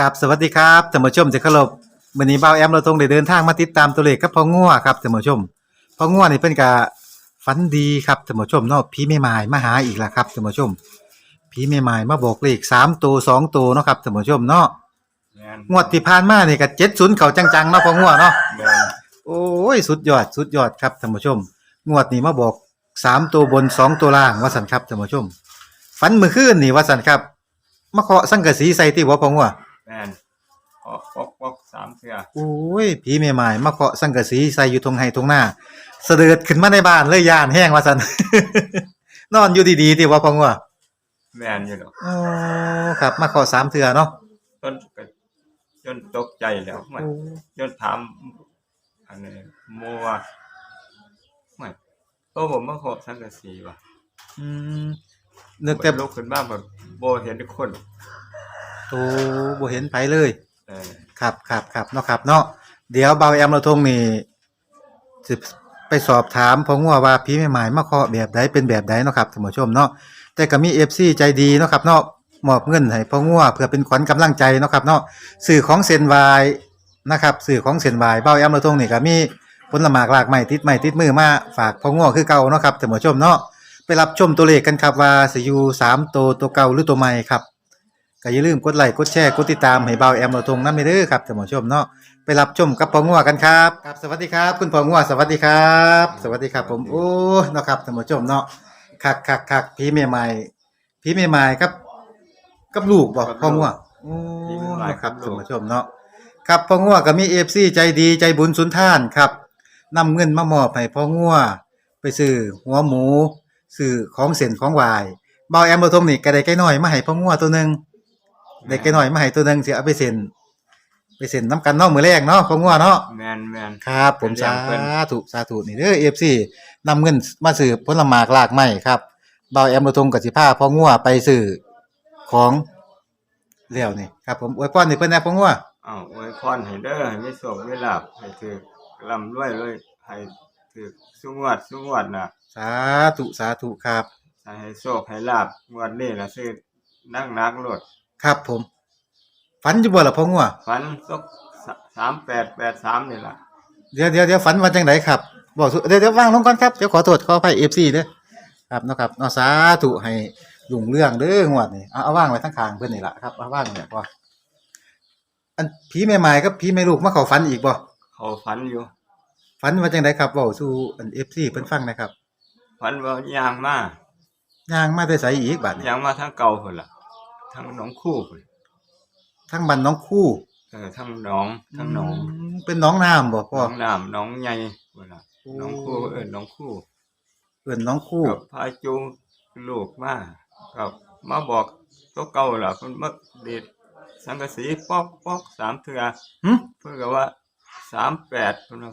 กับสวัสดีครับท่านผู้ชมที่เคารพวันนี้บ่าวแอมเราตรงได้เดินทางมาติดตามตัวเลขกับพ่องัวครับท่านผู้ชมพ่องัวนี่เพิ่นก็ฝันดีครับท่านผู้ชมเนาะผีแม่ไม้มาหาอีกแล้วครับท่านผู้ชมผีแม่ไม้มาบอกเลข3ตัว2ตัวเนาะครับท่านผู้ชมเนาะแม่นงวดที่ผ่านมานี่ก็70เขาจังๆเนาะพ่องัวเนาะแม่นโอ้ยสุดยอดสุดยอดครับท่านผู้ชม งวดนี้มาบอก3ตัวบน2ตัวล่างว่าซั่นครับท่านผู้ชมฝันเมื่อคืนนี่ว่าซั่นครับมาเคาะสังกะสีใส่ที่หัวพ่องัวแม่น ออกปอกปอกสามเทื่อโอ้ยผีแม่ไม้มาเคาะสังกะสีใส่อยู่ตรงไห้ตรงหน้า เสด็จขึ้นมาในบ้านเลยย่านแห้งว่าซั่นนอนอยู่ดีๆที่ว่าพองว่าแม่นอยู่ดอกอ๋อครับ มาเคาะสามเทื่อเนาะต้นก็จนตกใจแล้วไม่จนถามอันนี้โมว่าไม่ก็ผมมาขอสังกะสีว่ะอืมนึกแต่ลุกขึ้นมาแบบโบเห็นทุกคนโตบ่เห็นไผเลย เออครับครับครับเนาะครับเนาะเดี๋ยวเบาแอมเราทงนี่สิไปสอบถามพองว่าว่าผีแม่ไม้มาเคาะแบบใดเป็นแบบใดเนาะครับท่านผู้ชมเนาะแต่ก็มี FC ใจดีเนาะครับเนาะมอบเงินให้พองัวเพื่อเป็นขวัญกำลังใจเนาะครับเนาะสื่อของเซนวายนะครับสื่อของเซนวายเบาแอมเราทงนี่ก็มีผลหมากหลากไม้ติดไม้ติดมือมาฝากพองัวคือเก่าเนาะครับท่านผู้ชมเนาะไปรับชมตัวเลขกันครับว่าสิอยู่สามตัวตัวเก่าหรือตัวใหม่ครับ ก็อย่าลืมกดไลค์กดแชร์กดติดตามให้เบาแอมเราทงน้ำไปเด้อครับท่านผู้ชมเนาะไปรับชมกับพองัวกันครับครับสวัสดีครับ คุณพองัวสวัสดีครับ สวัสดีครับ ผมโอ้เนาะครับท่านผู้ชมเนาะคักคักคักพี่ใหม่ๆพี่ใหม่ๆกับ กับลูกบอกพองัวโอ้เนาะครับท่านผู้ชมเนาะครับพองัวก็มีเอฟซีใจดีใจบุญสุนท่านครับนำเงินมามอบให้พองัวไปซื้อหัวหมูซื้อของเส้นของหวายเบาแอมเราทงนี่ก็ได้ใกล้น้อยมาให้พองัวตัวหนึง เด็กแกหน่อยมาให้ตัวหนึงสิเอาไปเซ็นไปเซ็นน้ำกันเนาะมือแรกเนาะของงัวเนาะแม่นแม่นครับ ผมเป็นอสาย่างเพิ่น ธุสาธุนี่เด้อ FC นำเงินมาซื้อผลหมากลากไม้ครับเบาแอมระทงกับสิพาพ่องัวไปซื้อของแล้วนี่ครับผมอวยพรให้เพิ่นแหน่พ่องัวอ้าวอวยพรให้เด้อให้มีโชคมีลาภให้ถือร่ำรวยเลยให้ถือสุงวดสุงวดน่ะสาธุสาธุครับ ให้โชคให้ลาภงวดนี้ล่ะซื้อนั่งนักรถ ครับผม ฝันอยู่บ่ล่ะพ่องัวฝันสักสามแปดแปดสามนี่ล่ะเดี๋ยวเดี๋ยวเดี๋ยวฝันว่าจังไดครับบอกสุเดี๋ยวเดี๋ยววางลงก่อนครับเดี๋ยวขอโทษขออภัย FC เด้อครับเนาะครับเนาะสาธุให้ลุงเรื่องเด้องวดนี่เอาเอาวางไว้ทั้งคางเพิ่นนี่ล่ะครับเอาวางเนี่ยพออันผีแม่ไม้กับผีแม่ลูกมาเข้าฝันอีกบ่เขาฝันอยู่ฝันว่าจังไดครับเว้าสู่อัน FC เพิ่นฟังหนะครับฝันว่ายางมาย่างมาแต่ไสอีกบัดนี้ยางมาทั้งเก่าพุ่นล่ะ ทั้งหนองคู่พุ่นทั้งบ้านน้องคู่เออทั้งหนองทั้งหนองมเป็นน้องน้ำบ่หพ่อนองน้ำหนองใหญ่พุ่นล่ะหนองคู่เออหนองคู่เอิ้นน้องคู่กับพาจูงลูกมากับ มาบอกตัวเก่าล่ะเพิ่นมาเด็ดสังกะสีปอกปอกสามเทื่อหึเพิ่นก็ว่าสามแปดเพิ่นว่า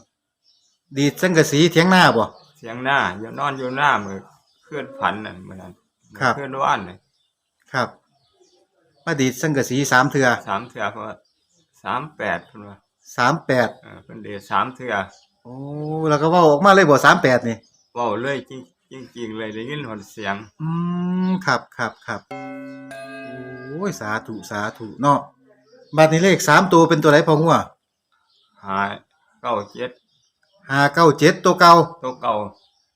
ดีดสังกะสีเถียงหน้าบ่ เสียงหน้าอยู่นอนอยู่หน้ามือเคลื่อนผันนั่นมื้อนั้นครับ เคลื่อนว่านน่ะ ครับ มาดีดสังกะสีสามเทื่อสามเทื่อเพราะว่าสามแปดเพิ่นว่า38เออเพิ่นเดชสามเทื่อโอ้แล้วก็เว้าออกมาเลยบ่38นี่ เว้าเลยจริงจริงๆเลยได้ยินหอนเสียง อืมครับครับครับโอ้ยสาธุสาธุเนาะบัดนี้เลขสามตัวเป็นตัวไหนพองัวหาเก้าเจ็ดห้าเก้าเจ็ดตัวเก่าตัวเก่า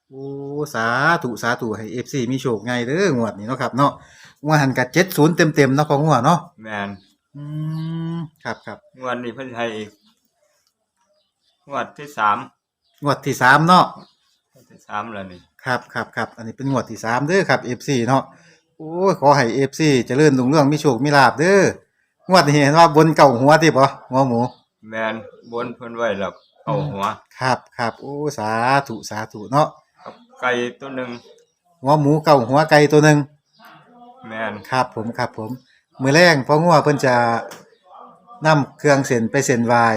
โอ้สาธุสาธุให้เอฟซีมีโชคไงเด้องวดนี้เนาะครับเนาะง วดหันกับเจ็ดศูนย์เต็มเต็มๆเนาะพองัวเนาะแม่นอืมครับครับงวดนี้เพิ่นให้อีกงวดที่สามงวดที่สามเนาะงวดที่สามแล้วนี่ครับครับครับอันนี้เป็นงวดที่สามเด้อครับเอฟซีเนาะโอ้ยขอให้เอฟซีเจริญรุ่งเรืองมีโชคมีลาภเด้องวดนี้เห็นว่าบนเก่าหัวที่บ่หัวหมู แม่นบนเพิ่นไว้แล้วเอาหัวครับครับโอ้สาธุสาธุเนาะกับไก่ตัวหนึ่งหัวหมูเก่าหัวไก่ตัวหนึ่ง แม่นครับผมครับผม มือแรงพองัวเพิ่นจะนำเครื่องเส้นไปเส้นไหวาย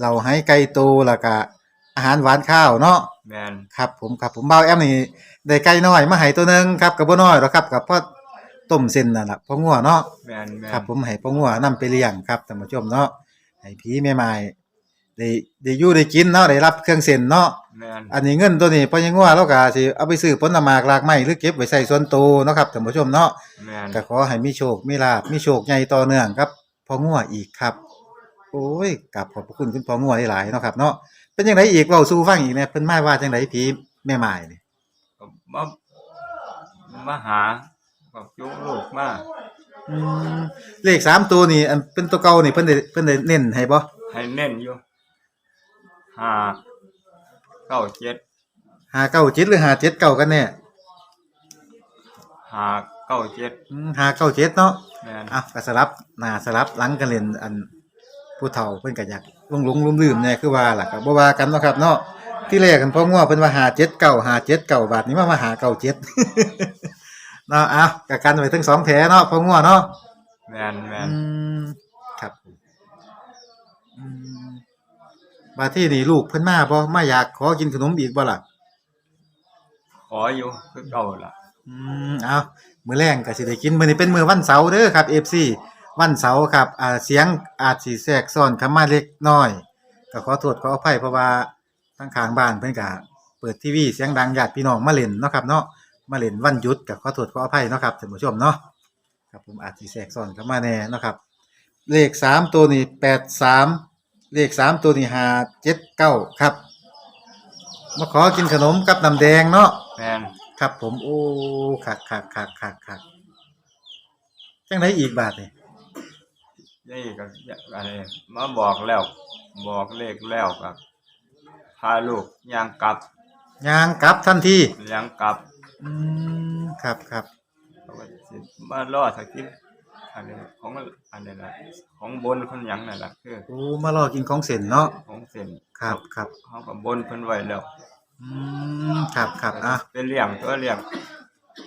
เราให้ไก่ตูแล้วก็อาหารหวานข้าวเนาะแม่นครับ ผมครับผมเบาแอมนี่ได้ไก่น้อยมาให้ตัวหนึงครับกับบ่น้อยหรอกครับกับพ่อต้มเส้นนั่นล่ะพ่องัวเนาะแม่นแม่น ครับผมให้พ่องัวนํไปเลี้ยงครับท่านผู้ชมเนาะให้ผีแม่ไม้ ได้ได้อยู่ได้กินเนาะได้รับเครื่องเส้นเนาะแม่นอันนี้เงินตัวนี้พ่อยังงัวเราก็สิเอาไปซื้อผลไม้รากไม้หรือเก็บไว้ใส่ส่วนตัวเนาะครับท่านผู้ชมเนาะแม่นก็ขอให้มีโชคมีลาภมีโชคใหญ่ต่อเนื่องครับพองัวอีกครับ โอ้ยกับขอบพระคุณคุณพองัวหลายๆเนาะครับเนาะเป็นจังไดอีกเว้าสู่ฟังอีกแหน่เพิ่นมาว่าจังไดผีแม่ไม้นี่ก็มามาหาก็จุกลูกมาอืมเลขสามตัวนี่อันเป็นตัวเก่านี่เพิ่นได้เพิ่นได้เน้นให้บ่ให้เน้นอยู่ ห้าเก้าเจ็ด597หรือ579กันแน่ห้าเก้าเจ็ดอืม597เนาะแม่นอะก็สลับหน้าสลับหลังกันเล่นอันผู้เฒ่าเพิ่นก็อยากลงหลงลืมๆแน่คือว่าล่ะก็บ่ว่ากันเนาะครับเนาะที่แรกกันพ่องัวเพิ่นว่า579 579บาทนี้มามาหา97เนาะอะก็กันไว้ทั้งสองแผลเนาะพ่องัวเนาะแม่นแม่นอืมครับอืม บาที่นี่ลูกเพิ่นมาบ่มาอยากขอกินขนมอีกบ่ล่ะขออยู่คือเก่าล่ะ อืมเอามื้อแรงก็สิได้กินมื้อนี้เป็นมื้อวันเสาร์เด้อครับ FC วันเสาร์ครับ อ่าเสียงอาจสิแทรกซ้อนเข้ามาเล็กน้อย ก็ขอโทษขออภัยเพราะว่าทางข้างบ้านเพิ่นก็เปิดทีวีเสียงดังญาติพี่น้องมาเล่นเนาะครับเนาะมาเล่นวันหยุดก็ขอโทษขออภัยเนาะครับท่านผู้ชมเนาะครับผมอาจสิแทรกซ้อนเข้ามาแน่เนาะครับ เลขสามตัวนี้แปดสาม เลขสามตัวนี้ห้าเจ็ดเก้าครับ มาขอกินขนมกับน้ำแดงเนาะแม่นครับ ผมโอ้คักคักคักคักคักจังไดอีกบาทนี่นี่ก็อะไรมาบอกแล้ว บอกเลขแล้วก็พาลูกย่างกลับยางกลับทันทีย่างกลับ อืมครับครับเขาก็สิมาล่อสักกิน อันนี้ของอันนี้ละของบนคนหยังนั่นแหละคือโอ้มารอกินของเส้นเนาะของเส้นครับครับเขากับบนเพิ่นไว้แล้วอืมครับครับอะเป็นเลี้ยงตัวเลี้ยง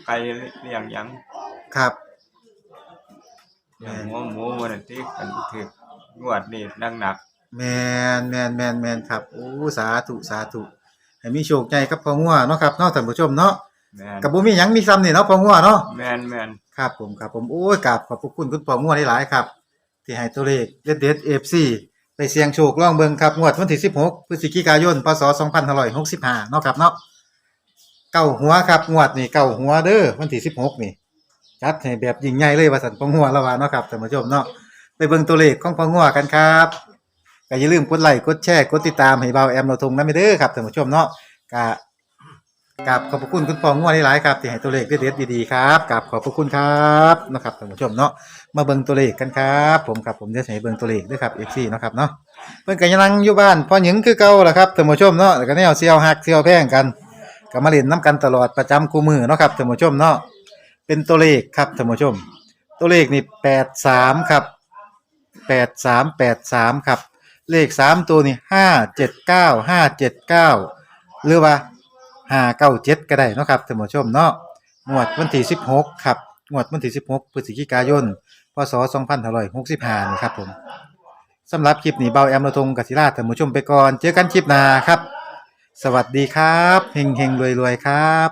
ไก่เลี้ยงหยังครับเลี้ยงหัวหมูมันที่กันถึกงวดนี่นักหนักแมนแมนแมนแมนครับโอ้สาธุสาธุให้มีโชคใหญ่กับพ่องัวเนาะครับเนาะท่านผู้ชมเนาะ แม่นกับบ่มีหยังมีซ้ำนี่เนาะพ่องัวเนาะ แม่นแม่นครับผมครับผมโอ้ยกราบขอบพระคุณคุณพ่องัวหลายๆครับ ที่ให้ตัวเลขเด็ดๆ FC ไปเสี่ยงโชคลองเบิ่งครับ งวดวันที่ 16พฤศจิกายนพศ2565เนาะครับเนาะเก้าหัวครับ งวดนี่เก้าหัวเด้อวันที่ 16 นี่จัดให้แบบยิ่งใหญ่เลยว่าสันพ่องัวแล้วว่าเนาะครับท่านผู้ชมเนาะไปเบิ่งตัวเลขของพ่องัวกันครับก็อย่าลืมกดไลค์กดแชร์กดติดตามให้เบาแอมเราทงนำเด้อครับท่านผู้ชมเนาะก็ กับขอบพระคุณคุณปองงวดหลายๆครับที่ให้ตัวเลขเด็ดๆดีๆครับกับขอบพระคุณครับนะครับท่านผู้ชมเนาะมาเบิ่งตัวเลขกันครับผมครับผมจะให้เบิ่งตัวเลขด้วยครับ FC เนาะครับเนาะเพิ่นก็ยังนั่งอยู่บ้านพอหยังคือเก่าล่ะครับท่านผู้ชมเนาะแล้วก็แนวเซียวฮักเซียวแพงกันก็มาเล่นน้กันตลอดประจำคู่มือเนาะครับท่านผู้ชมเนาะเป็นตัวเลขครับท่านผู้ชม ตัวเลขนี่83ครับ8383ครับ เลขสามตัวนี่579 579หรือว่า ห้าเก้าเจ็ดก็ได้นะครับท่านผู้ชมเนาะงวดวันที่สิบหกครับงวดวันที่สิบหกพฤศจิกายนพศสองพันห้าร้อยหกสิบห้านี่ครับผมสำหรับคลิปนี้เบาแอมระทงกศิราท่านผู้ชมไปก่อน เจอกันคลิปหน้าครับ สวัสดีครับเฮงเฮงรวยรวยครับ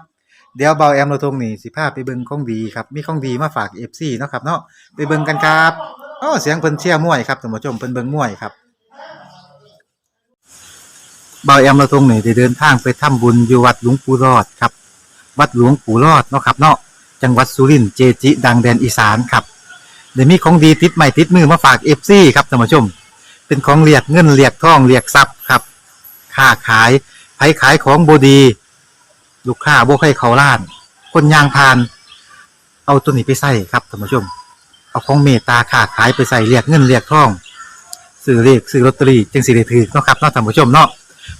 เดี๋ยวเบาแอมระทงนี่สิพาพไปเบิงของดีครับมีของดีมาฝากเอฟซีเนาะครับเนาะไปเบิงกันครับอ๋อเสียงเพิ่นเชี่ยร์มวยครับท่านผู้ชมเพิ่นเบิงมวยครับ บายอมาตย์ทรงนี่ได้เดินทางไปทำบุญอยู่วัดหลวงปู่รอดครับ วัดหลวงปู่รอดเนาะครับเนาะจังหวัดสุรินทร์เจจิ ดังแดนอีสานครับเดี๋ยวมีของดีติดใหม่ติดมือมาฝากเอฟซีครับท่านผู้ชม เป็นของเรียกเงินเรียกทองเรียกทรัพย์ครับค้าขายไผขายของบดี ลูกค้าบ่ให้เขาล้าน คนยางพาน เอาตัวนี้ไปใส่ครับท่านผู้ชม เอาของเมตตาค้าขายไปใส่เรียกเงินเรียกทองซื้อเรียกซื้อลอตเตอรี่จึงสิได้ถือเนาะครับเนาะท่านผู้ชมเนาะ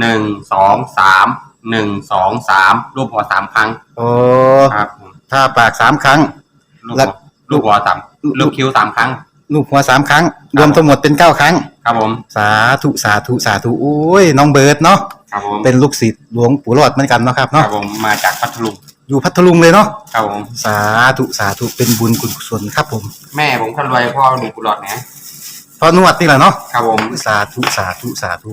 หนึ่งสองสามหนึ่งสองสามรูปหัวสามครั้งโอ้ครับผมถ้าปากสามครั้ง ลูกแล้หัววลูกหัวสามลูกคิ้วสามครั้ง ลูกหัวสามครั้ง รวมทั้งหมดเป็นเก้าครั้ง ครับผมสาธุสาธุสาธุโอ้ยน้องเบิร์ดเนาะครับผมเป็นลูกศิษย์หลวงปู่รอดเหมือนกันเนาะครับครัเนาะบผมมาจากพัทลุงอยู่พัทลุงเลยเนาะครับผมสาธุสาธุเป็นบุญกุศลครับผมแม่ผมคนรวยพ่อมีกุหลาบนะพอนวดนี่แหละเนาะครับผมสาธุสาธุสาธุ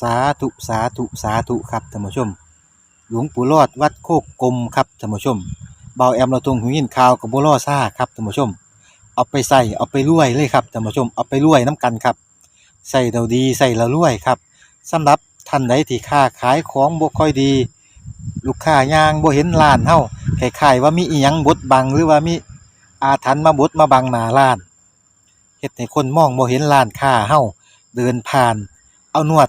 สาธุสาธุสาธุครับท่านผู้ชม หลวงปู่รอดวัดโคกกลมครับท่านผู้ชมเบาแอมเราตรงหูยินข่าวกับบัวล่อซ่าครับท่านผู้ชม เอาไปใส่เอาไปรวยเลยครับท่านผู้ชมเอาไปรวยน้ำกันครับใส่เราดีใส่เรารวยครับสำหรับท่านใดที่ค้าขายของบ่ค่อยดี ลูกค้ายางบ่เห็นร้านเฮาคล้ายๆว่ามีอีหยังบดบังหรือว่ามีอาถรรพ์มาบดมาบังหน้าร้านเฮ็ดให้คนมองบ่เห็นร้านค้าเฮาเดินผ่าน เอานวด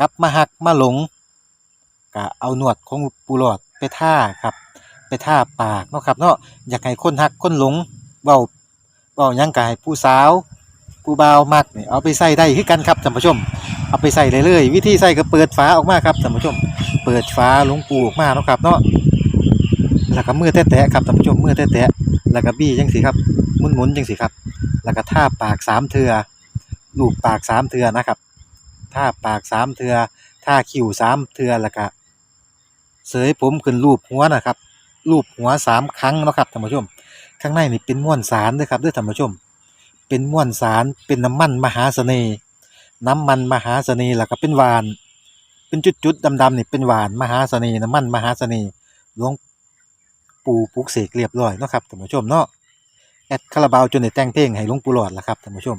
กลับมาหักมาหลงก็เอาหนวดของปูหลอดไปท่าครับ ไปท่าปากเนาะครับเนาะอยากให้คนหักคนหลงเว้าเว้ายังก็ให้ผู้สาวผู้บ่าวมักนี่เอาไปใส่ได้คือกันครับท่านผู้ชม เอาไปใส่เลยวิธีใส่ก็เปิดฝาออกมาครับท่านผู้ชม เปิดฝาหลวงปูออกมาเนาะครับเนาะแล้วก็มือแตะๆครับท่านผู้ชมมือแตะๆแล้วก็บี้จังสิครับหมุนๆจังสิครับ แล้วก็ท่าปากสามเทือลูบปากสามเทือนะครับ ท่าปากสามเทือท่าคิ้วสามเทือแล้วก็เสยผมขึ้นรูปหัวนะครับ รูปหัวสามครั้งนะครับท่านผู้ชม ข้างในนี่เป็นม้วนสารเด้อครับด้อท่านผู้ชม เป็นม้วนสารเป็นน้ำมันมหาเสน่ห์ น้ำมันมหาเสน่ห์แล้วก็เป็นหวาน เป็นจุดๆดำๆนี่เป็นหวานมหาเสน่ห์น้ำมันมหาเสน่ห์หลวงปู่ปลุกเสกเรียบร้อยนะครับท่านผู้ชมเนาะแอดคาราบาวจนได้แต่งเพลงให้หลวงปู่หลอดล่ะครับท่านผู้ชม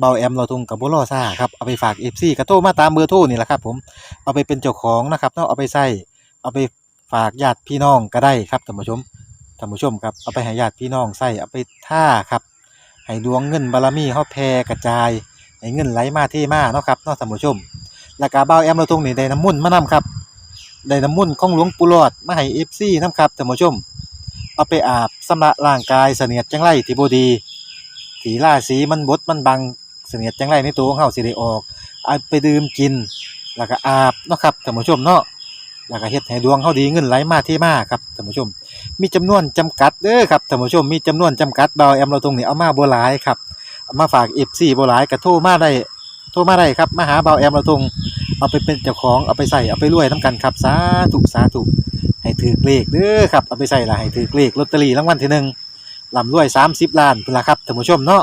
เบาแอมเราทงกับบุรอซ่าครับเอาไปฝากเอฟซีกระโทรมาตามเบอร์โทรนี่แหละครับผมเอาไปเป็นเจ้าของนะครับเนาะเอาไปใส่เอาไปฝากญาติพี่น้องก็ได้ครับท่านผู้ชมท่านผู้ชมครับเอาไปให้ญาติพี่น้องใส่เอาไปท่าครับให้ดวงเงินบารมีเฮาแผ่กระจายให้เงินไหลมาเทมาเนาะครับเนาะท่านผู้ชมแล้วก็เบาแอมเราทงนี่ได้น้ำมุ่นมานํครับได้น้ำมุ่นของหลวงปู่หลอดมาให้เอฟซีนํครับท่านผู้ชม เอาไปอาบสำระร่างกายเสนียดจังไรที่บดีถีล่าสีมันบดมันบัง เสนียดจังไรในตัวของเฮาสิได้ออกเอาไปดื่มกิน แล้วก็อาบเนาะครับท่านผู้ชมเนาะแล้วก็เฮ็ดให้ดวงเฮาดีเงินไหลมาเทมาครับท่านผู้ชม มีจำนวนจำกัดเด้อครับท่านผู้ชมมีจำนวนจำกัดเบาแอมเราตรงนี้เอามาบ่หลายครับเอามาฝาก FC บ่หลายก็โทรมาได้โทรมาได้ครับมาหาเบาแอมเราตรงเอาไปเป็นเจ้าของเอาไปใส่เอาไปรวยนํกันครับสาธุสาธุให้ถือเลขเด้อครับเอาไปใส่ละให้ถือเลขลอตเตอรี่รางวัลที่หนึ่งลำรวย30ล้านพุ่นละครับท่านผู้ชมเนาะ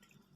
บ